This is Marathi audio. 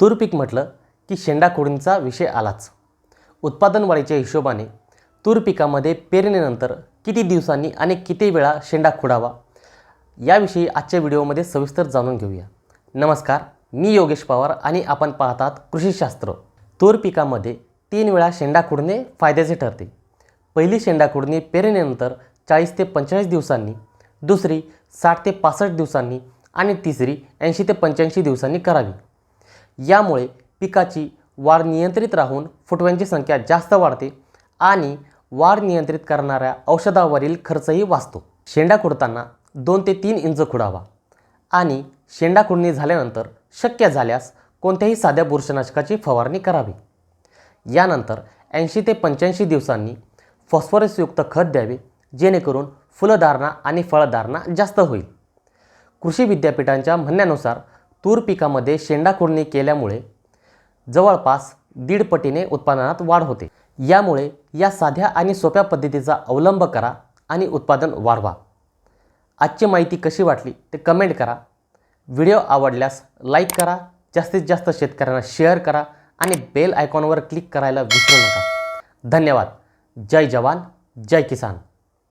तूर पीक म्हटलं की शेंडा विषय आलाच. उत्पादन वाढीच्या हिशोबाने तूर पिकामध्ये पेरणीनंतर किती दिवसांनी आणि किती वेळा शेंडा खोडावा याविषयी आजच्या व्हिडिओमध्ये सविस्तर जाणून घेऊया. नमस्कार मी योगेश पवार आणि आपण पाहतात कृषीशास्त्र तूर पिकामध्ये तीन वेळा शेंडा खुडणे फायद्याचे ठरते. पहिली शेंडा खोडणी पेरणीनंतर चाळीस ते पंचेचाळीस दिवसांनी दुसरी साठ ते पासष्ट दिवसांनी आणि तिसरी ऐंशी ते पंच्याऐंशी दिवसांनी करावी. यामुळे पिकाची वाढ नियंत्रित राहून फुटव्यांची संख्या जास्त वाढते आणि वाढ नियंत्रित करणाऱ्या औषधावरील खर्चही वाचतो. शेंडा खुडताना दोन ते तीन इंच खुडावा आणि शेंडा खुडणी झाल्यानंतर शक्य झाल्यास कोणत्याही साध्या बुरशीनाशकाची फवारणी करावी. यानंतर ऐंशी ते पंच्याऐंशी दिवसांनी फॉस्फरसयुक्त खत द्यावे जेणेकरून फुलधारणा आणि फळधारणा जास्त होईल. कृषी विद्यापीठांच्या म्हणण्यानुसार तूर पिकामध्ये शेंडा खुडणी केल्यामुळे जवळपास दीड पटीने उत्पादनात वाढ होते. यामुळे या साध्या आणि सोप्या पद्धतीचा अवलंब करा आणि उत्पादन वाढवा. आजची माहिती कशी वाटली ते कमेंट करा. व्हिडिओ आवडल्यास लाईक करा. जास्तीत जास्त शेतकऱ्यांना शेअर करा आणि बेल आयकॉनवर क्लिक करायला विसरू नका. धन्यवाद. जय जवान. जय किसान.